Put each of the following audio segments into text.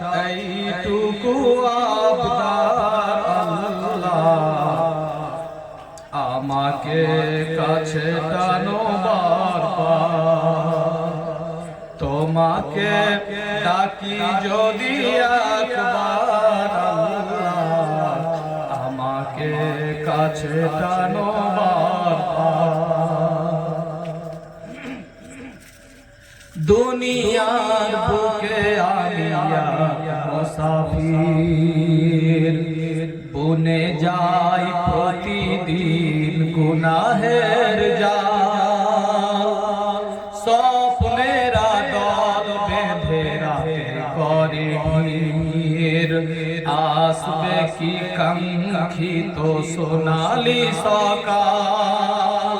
এইটুকু আমাকে কাছে টানো বারবার। তোমাকে ডাকি যদি একবার আমাকে কাছে টানো বারবার। দুনিয়ার বুকে মুসাফির বনে যাই প্রতিদিন গুনাহের যা স্বপ্নেরা দল বেঁধে রাতে করে ভিড়। আসবে কি কাঙ্ক্ষিত সোনালি সকাল?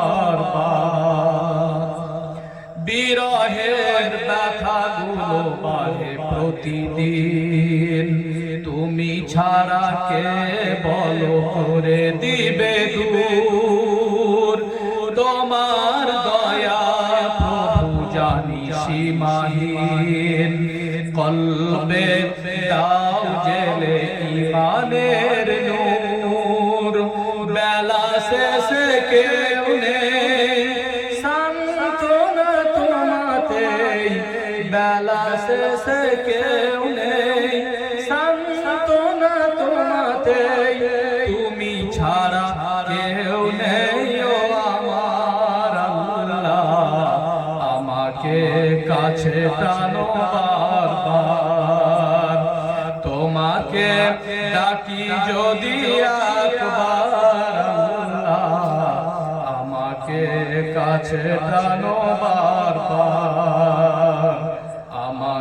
বিরহের ব্যথাগুলো বাড়ে প্রতিদিন। তুমি ছাড়া কে বলো করে দিবে দূর? তোমার দয়া প্রভু জানি সীমাহীন। কলবে দাও জেলে ইমানের নূর। বেলা শেষে কেউ নেই। বেলা শেষে কেউ নেই। সান্ত্বনা তোমাতে তুমি ছাড়া কেউ নেই। আমার আল্লাহ, আমাকে কাছে টানো বারবার। তোমাকে ডাকি যদি একবার আমাকে কাছে টানো বারবার।